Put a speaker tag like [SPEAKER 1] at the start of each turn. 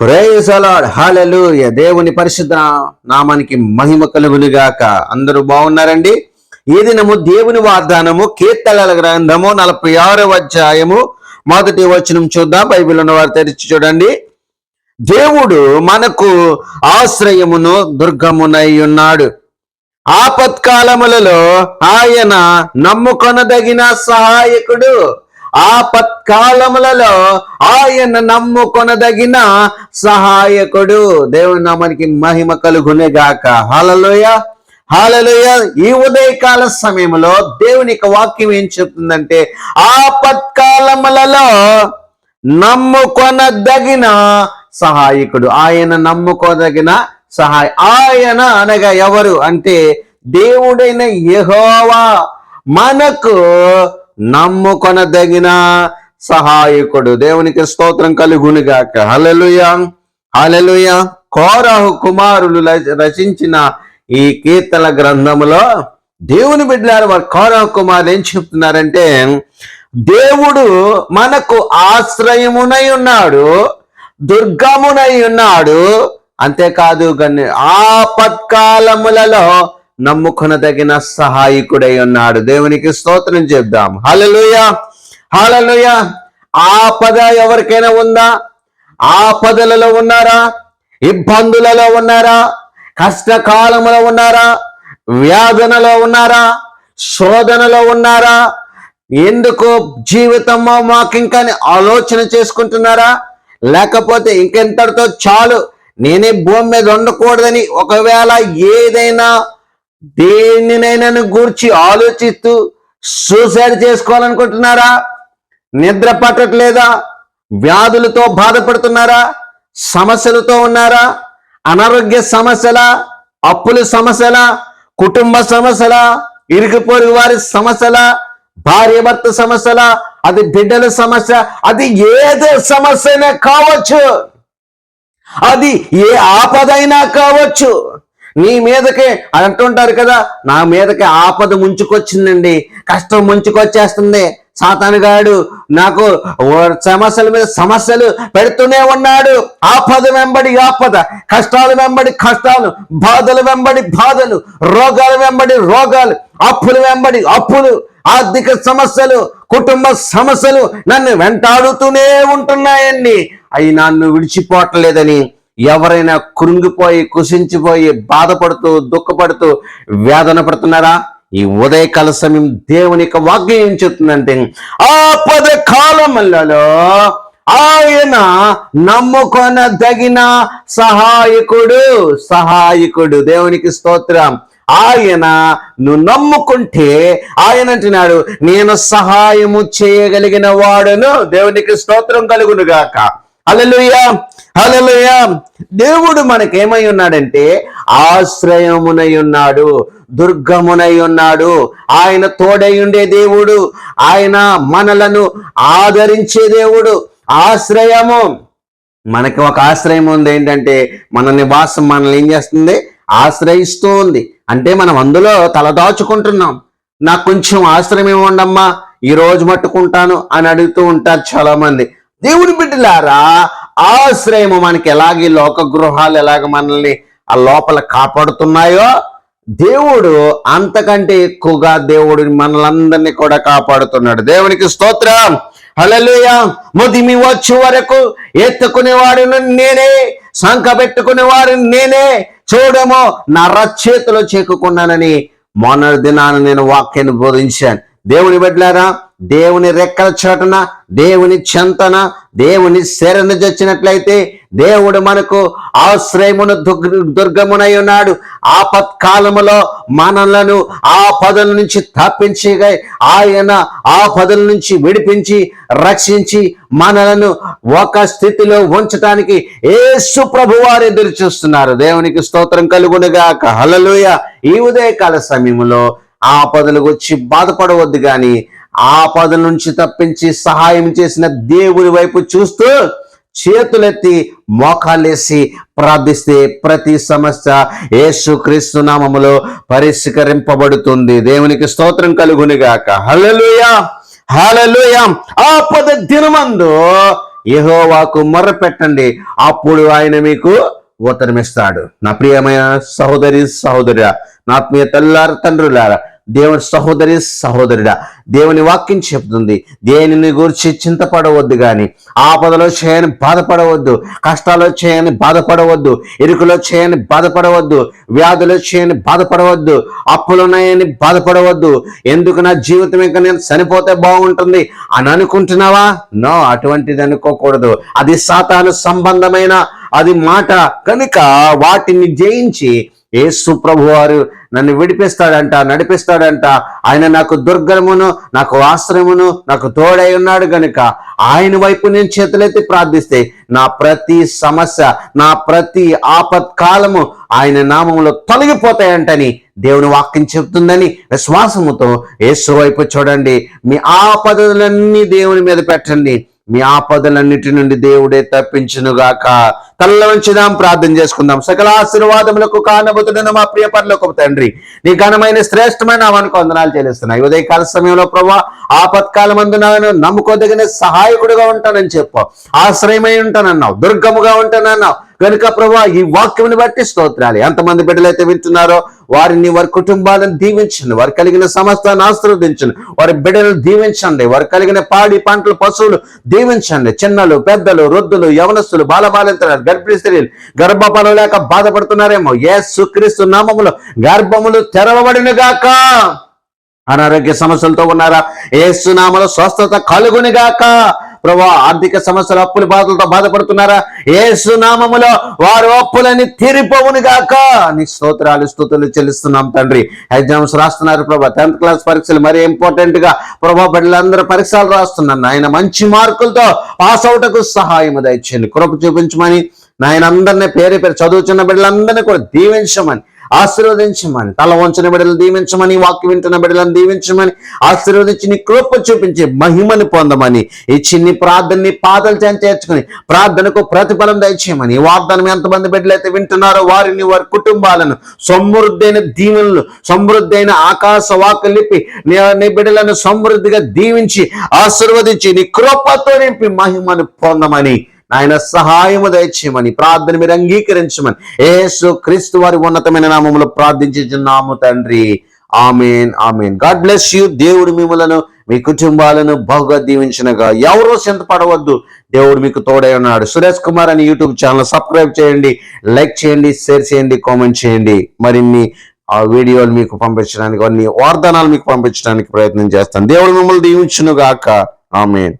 [SPEAKER 1] Praise the Lord hallelujah దేవుని పరిశుద్ధ నామానికి మహిమ కలుగునుగాక. అందరూ బాగున్నారండి? ఈ దినము దేవుని వాగ్దానము కీర్తనల గ్రంథము నలభై ఆరవ అధ్యాయము మొదటి వచనం చూద్దాం. బైబిల్ ఉన్న వారు తెరిచి చూడండి. దేవుడు మనకు ఆశ్రయమును దుర్గమునై ఉన్నాడు ఆపత్కాలములలో ఆయన నమ్ముకొనదగిన సహాయకుడు. ఆపత్కాలములలో ఆయన నమ్ముకొనదగిన సహాయకుడు దేవుని నామానికి మహిమ కలుగునే గాక హాలలోయ హాలలోయ ఈ ఉదయకాల సమయంలో దేవుని వాక్యం ఏం చెప్తుందంటే ఆపత్కాలములలో నమ్ముకొనదగిన సహాయకుడు. ఆయన నమ్ముకోదగిన సహాయ ఆయన అనగా ఎవరు? అంటే దేవుడైన యహోవా. మనకు నమ్ముకొనదగిన సహాయకుడు. దేవునికి స్తోత్రం కలుగునుగాక హల్లెలూయా హల్లెలూయా. కోరహు కుమారులు రచించిన ఈ కీర్తన గ్రంథములో దేవుని బిడ్డలారు వారు కోరహు కుమారులు ఏం చెప్తున్నారంటే దేవుడు మనకు ఆశ్రయమునై ఉన్నాడు దుర్గమునై ఉన్నాడు. అంతేకాదు గన్ని ఆపత్కాలములలో నమ్ముకొనదగిన సహాయకుడై ఉన్నాడు. దేవునికి స్తోత్రం చెప్దాం. హల్లెలూయ! హల్లెలూయ! ఆపద ఎవరికైనా ఉందా? ఆపదలలో ఉన్నారా? ఇబ్బందులలో ఉన్నారా? కష్టకాలములో ఉన్నారా? వ్యాధనలో ఉన్నారా? శోధనలో ఉన్నారా? ఎందుకు జీవితమో మాకు ఇంకా ఆలోచన చేసుకుంటున్నారా? లేకపోతే ఇంకెంతటితో చాలు? నేనే భూమి మీద ఉండకూడదని ఒకవేళ ఏదైనా దేనినైనా గూర్చి ఆలోచిస్తూ సూసైడ్ చేసుకోవాలనుకుంటున్నారా? నిద్ర పట్టట్లేదా? వ్యాధులతో బాధపడుతున్నారా? సమస్యలతో ఉన్నారా? అనారోగ్య సమస్యల? అప్పుల సమస్యల? కుటుంబ సమస్యల? ఇరుగు పొరుగు వారి సమస్యల? భార్య భర్త సమస్యల? అది బిడ్డల సమస్య? అది ఏదో సమస్యనే కావచ్చు. అది ఏ ఆపదైనా కావచ్చు. నీ మీదకే అంటుంటారు కదా నా మీదకే ఆపద ముంచుకొచ్చిందండి కష్టం ముంచుకొచ్చేస్తుంది. సాతానుగాడు నాకు సమస్యల మీద సమస్యలు పెడుతూనే ఉన్నాడు. ఆపద వెంబడి ఆపద కష్టాలు వెంబడి కష్టాలు బాధలు వెంబడి బాధలు రోగాలు వెంబడి రోగాలు అప్పులు వెంబడి అప్పులు ఆర్థిక సమస్యలు కుటుంబ సమస్యలు నన్ను వెంటాడుతూనే ఉంటున్నాయండి. అవి నన్ను విడిచిపోవట్లేదని ఎవరైనా కృంగిపోయి కుసించిపోయి బాధపడుతూ దుఃఖపడుతూ వేదన పడుతున్నారా ఈ ఉదయకాల సమయం దేవుని యొక్క వాక్యం ఏం చెప్తుందంటే ఆపద కాలములలో ఆయన నమ్ముకొనదగిన సహాయకుడు సహాయకుడు. దేవునికి స్తోత్రం. ఆయన నువ్వు నమ్ముకుంటే ఆయన అంటున్నాడు నేను సహాయము చేయగలిగిన వాడును. దేవునికి స్తోత్రం కలుగును గాక హల్లెలూయా హల్లెలూయా. దేవుడు మనకేమై ఉన్నాడంటే ఆశ్రయమునై ఉన్నాడు దుర్గమునై ఉన్నాడు. ఆయన తోడై ఉండే దేవుడు ఆయన మనలను ఆదరించే దేవుడు. ఆశ్రయము. మనకి ఒక ఆశ్రయం ఉంది ఏంటంటే మన నివాసం మనల్ని ఏం చేస్తుంది? ఆశ్రయిస్తూ ఉంది అంటే మనం అందులో తలదాచుకుంటున్నాం నాకు కొంచెం ఆశ్రయం ఇవ్వండమ్మా ఈ రోజు మట్టుకుంటాను అని అడుగుతూ ఉంటారు చాలా మంది దేవుని బిడ్డలారా ఆశ్రయము మనకి ఎలాగే లోక గృహాలు ఎలాగ మనల్ని ఆ లోపల కాపాడుతున్నాయో దేవుడు అంతకంటే ఎక్కువగా దేవుడు మనలందరినీ కూడా కాపాడుతున్నాడు. దేవునికి స్తోత్రం. హలలుయ ముదిమి వచ్చే వరకు ఎత్తుకునేవాడు నేనే సంఖ పెట్టుకునేవాడు నేనే. చూడము నా రచేతిలో చేకుకున్నానని మొన్న దినాన నేను వాక్యాన్ని బోధించాను. దేవుని బిడ్డలారా దేవుని రెక్కల చాటున దేవుని చెంతన దేవుని శరణ చచ్చినట్లయితే దేవుడు మనకు ఆశ్రయమును దుర్గమునై ఉన్నాడు. ఆపత్కాలములో మనలను ఆ నుంచి తప్పించి ఆయన ఆ నుంచి విడిపించి రక్షించి మనలను ఒక స్థితిలో ఉంచటానికి ఏసు ప్రభు వారు ఎదురు చూస్తున్నారు. దేవునికి స్తోత్రం కలుగునుగాక. హలలుయ ఈ ఉదయకాల సమయంలో ఆపదలు వచ్చి బాధపడవద్దు కానీ ఆపద నుంచి తప్పించి సహాయం చేసిన దేవుని వైపు చూస్తూ చేతులెత్తి మోకాలేసి ప్రార్థిస్తే ప్రతి సమస్య యేసు క్రీస్తు నామములో పరిష్కరింపబడుతుంది. దేవునికి స్తోత్రం కలుగునిగాక. హలలుయా హలలుయా ఆపద దినమందు యహోవాకు మొరపెట్టండి. అప్పుడు ఆయన మీకు ఉత్తరమిస్తాడు. నా ప్రియమైన సహోదరి సహోదరి నా ఆత్మీయ తల్లార తండ్రులారా దేవుని సహోదరి సహోదరుడా దేవుని వాక్యం చెప్తుంది దేనిని గురించి చింతపడవద్దు కానీ ఆపదలో చేయని బాధపడవద్దు కష్టాలు చేయని బాధపడవద్దు ఇరుకులో చేయని బాధపడవద్దు వ్యాధులు చేయని బాధపడవద్దు అప్పులున్నాయని బాధపడవద్దు. ఎందుకు నా జీవితం ఇంకా నేను చనిపోతే బాగుంటుంది అని అనుకుంటున్నావా? నో అటువంటిది అనుకోకూడదు. అది సాతాను సంబంధమైన అది మాట. కనుక వాటిని జయించి యేసు ప్రభు వారు నన్ను విడిపిస్తాడంట నడిపిస్తాడంట. ఆయన నాకు దుర్గమును నాకు ఆశ్రయమును నాకు తోడై ఉన్నాడు గనుక ఆయన వైపు నేను చేతులెత్తి ప్రార్థిస్తే నా ప్రతి సమస్య నా ప్రతి ఆపత్కాలము ఆయన నామంలో తొలగిపోతాయంటని దేవుని వాక్యం చెప్తుందని విశ్వాసముతో యేసు వైపు చూడండి. మీ ఆపదలన్నీ దేవుని మీద పెట్టండి. మీ ఆపదలన్నిటి నుండి దేవుడే తప్పించునుగాక. తల్ల వంచుదాం ప్రార్థన చేసుకుందాం. సకల ఆశీర్వాదములకు కానబోతున్న మా ప్రియ పనులకు తండ్రి నీ ఘనమైన శ్రేష్టమైన అవనికి వందనాలు చెల్లిస్తున్నాయి. ఉదయకాల సమయంలో ప్రభా ఆపత్కాలం అందున నమ్ముకోదగిన సహాయకుడిగా ఉంటానని చెప్పావు ఆశ్రయమై ఉంటానన్నావు. దుర్గముగా ఉంటానన్నావు. కనుక ప్రభా ఈ వాక్యం బట్టి స్తోత్రాలు. ఎంతమంది బిడ్డలైతే వింటున్నారో వారిని వారి కుటుంబాలను దీవించండి. వారు కలిగిన సమస్తాన్ని ఆశీర్వదించండి. వారి బిడ్డలను దీవించండి. వారు కలిగిన పాడి పంటలు పశువులు దీవించండి. చిన్నలు పెద్దలు వృద్ధులు యవనస్తులు బాలబాలింతలు గర్భిణీ స్త్రీలు గర్భఫలం లేక బాధపడుతున్నారేమో. ఏ సుక్రీస్తు నామములు గర్భములు తెరవబడిన గాక అనారోగ్య సమస్యలతో ఉన్నారా? ఏసునామలో స్వస్థత కలుగునిగాక. ప్రభా ఆర్థిక సమస్యలు అప్పుల బాధలతో బాధపడుతున్నారా? ఏసునామములో వారు అప్పులని తీరిపోవును గాక. నీ స్తోత్రాలు స్థుతులు చెల్లిస్తున్నాం తండ్రి. ఎగ్జామ్స్ రాస్తున్నారు ప్రభా టెన్త్ క్లాస్ పరీక్షలు మరీ ఇంపార్టెంట్గా ప్రభా బిడ్డలందరూ పరీక్షలు రాస్తున్నారు. ఆయన మంచి మార్కులతో పాస్ అవుటకు సహాయం దయచేయండి. కృప చూపించమని నాయన అందరినీ పేరు పేరు చదువుతున్న బిడ్డలందరినీ కూడా దీవించమని ఆశీర్వదించమని తల వంచిన బిడ్డలు దీవించమని వాక్యం వింటున్న బిడ్డలను దీవించమని ఆశీర్వదించి నీ కృప చూపించి మహిమని పొందమని ఈ చిన్ని ప్రార్థనని పాదలు చేత చేర్చుకుని ప్రార్థనకు ప్రతిఫలం దయచేయమని ఈ వాగ్దానం ఎంతమంది బిడ్డలు అయితే వింటున్నారో వారిని వారి కుటుంబాలను సమృద్ధైన దీవెనలు సమృద్ధైన ఆకాశ వాకు లిపి నీ నీ బిడ్డలను సమృద్ధిగా దీవించి ఆశీర్వదించి నీ కృపతో నింపి మహిమను పొందమని ఆయన సహాయము దయచేయమని ప్రార్థన మీరు అంగీకరించమని యేసు క్రీస్తు వారి ఉన్నతమైన నామములో ప్రార్థించున్నాము తండ్రి. Amen amen. God bless you. దేవుడు మిమ్మలను మీ కుటుంబాలను బహుగా దీవించినగా. ఎవరో చింతపడవద్దు. దేవుడు మీకు తోడై ఉన్నాడు. సురేష్ కుమార్ అని యూట్యూబ్ ఛానల్ సబ్స్క్రైబ్ చేయండి లైక్ చేయండి షేర్ చేయండి కామెంట్ చేయండి. మరిన్ని ఆ వీడియోలు మీకు పంపించడానికి అన్ని వార్ధనాలు మీకు పంపించడానికి ప్రయత్నం చేస్తాను. దేవుడు మిమ్మల్ని దీవించునుగాక. ఆమెన్.